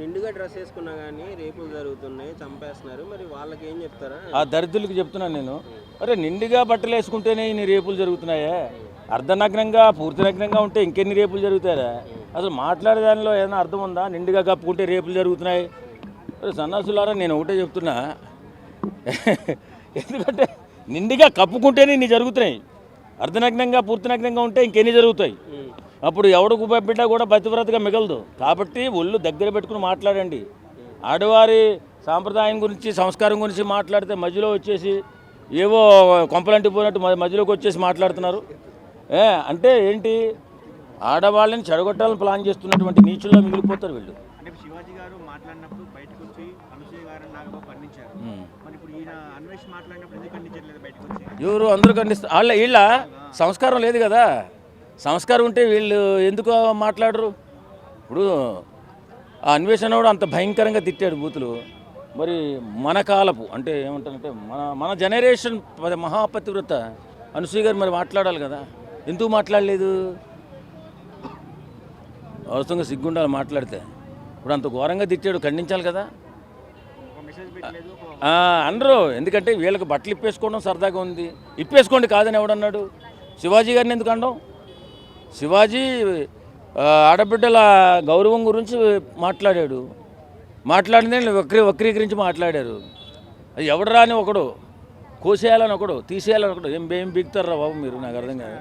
నిండుగా డ్రెస్ వేసుకున్నా కానీ రేపులు జరుగుతున్నాయి చంపేస్తున్నారు. మరి వాళ్ళకి ఏం చెప్తారా? ఆ దరిద్రులకు చెప్తున్నాను నేను. అరే నిండుగా బట్టలు వేసుకుంటేనే ఇన్ని రేపులు జరుగుతున్నాయా? అర్ధనగ్నంగా పూర్తి నగ్నంగా ఉంటే ఇంకెన్ని రేపులు జరుగుతారా అసలు మాట్లాడే దానిలో ఏదైనా అర్థం ఉందా? నిండుగా కప్పుకుంటే రేపులు జరుగుతున్నాయి? సన్నాసులారా నేను ఒకటే చెప్తున్నా. ఎందుకంటే నిండుగా కప్పుకుంటేనే ఇన్ని జరుగుతున్నాయి. అర్ధనగ్నంగా పూర్తి నగ్నంగా ఉంటే ఇంకెన్ని జరుగుతాయి. అప్పుడు ఎవడు బిడ్డ కూడా బతివ్రతగా మిగలదు. కాబట్టి ఒళ్ళు దగ్గర పెట్టుకుని మాట్లాడండి. ఆడవారి సాంప్రదాయం గురించి సంస్కారం గురించి మాట్లాడితే మధ్యలో వచ్చేసి ఏవో కొంపలంటి పోయినట్టు మధ్యలోకి వచ్చేసి మాట్లాడుతున్నారు. ఏ అంటే ఏంటి? ఆడవాళ్ళని చెడగొట్టాలని ప్లాన్ చేస్తున్నటువంటి నీచుల్లో మిగిలిపోతారు వీళ్ళు. అంటే శివాజీ గారు మాట్లాడినప్పుడు బయటకు వచ్చి అనసూయ గారు నాగబాబు ఖండించారు. ఉమ్. మరి ఇప్పుడు ఈయన అన్వేష్ మాట్లాడినప్పుడు ఎందుకు ఖండించట్లేదు బయటకు వచ్చి ఎవరు అందరూ ఖండిస్తారు వాళ్ళ వీళ్ళ సంస్కారం లేదు కదా. సంస్కారం ఉంటే వీళ్ళు ఎందుకు మాట్లాడరు? ఇప్పుడు ఆ అన్వేషణ కూడా అంత భయంకరంగా తిట్టాడు బూతులు. మరి మన కాలపు అంటే ఏమంటారంటే మన మన జనరేషన్ మహాపతివ్రత. అనసూయ గారు మరి మాట్లాడాలి కదా. ఎందుకు మాట్లాడలేదు? అవసరంగా సిగ్గుండాలి మాట్లాడితే. ఇప్పుడు అంత ఘోరంగా తిట్టాడు ఖండించాలి కదా. అనరు. ఎందుకంటే వీళ్ళకి బట్టలు ఇప్పేసుకోవడం సరదాగా ఉంది. ఇప్పేసుకోండి కాదని ఎవడన్నాడు? శివాజీ గారిని ఎందుకు అనడం? శివాజీ ఆడబిడ్డల గౌరవం గురించి మాట్లాడాడు. మాట్లాడిందని వక్రీ వక్రీకరించి మాట్లాడారు. అది ఎవడు రాని ఒకడు కోసేయాలని ఒకడు తీసేయాలని ఒకడు ఏం ఏం రా బాబు మీరు నాకు అర్థం కాదు.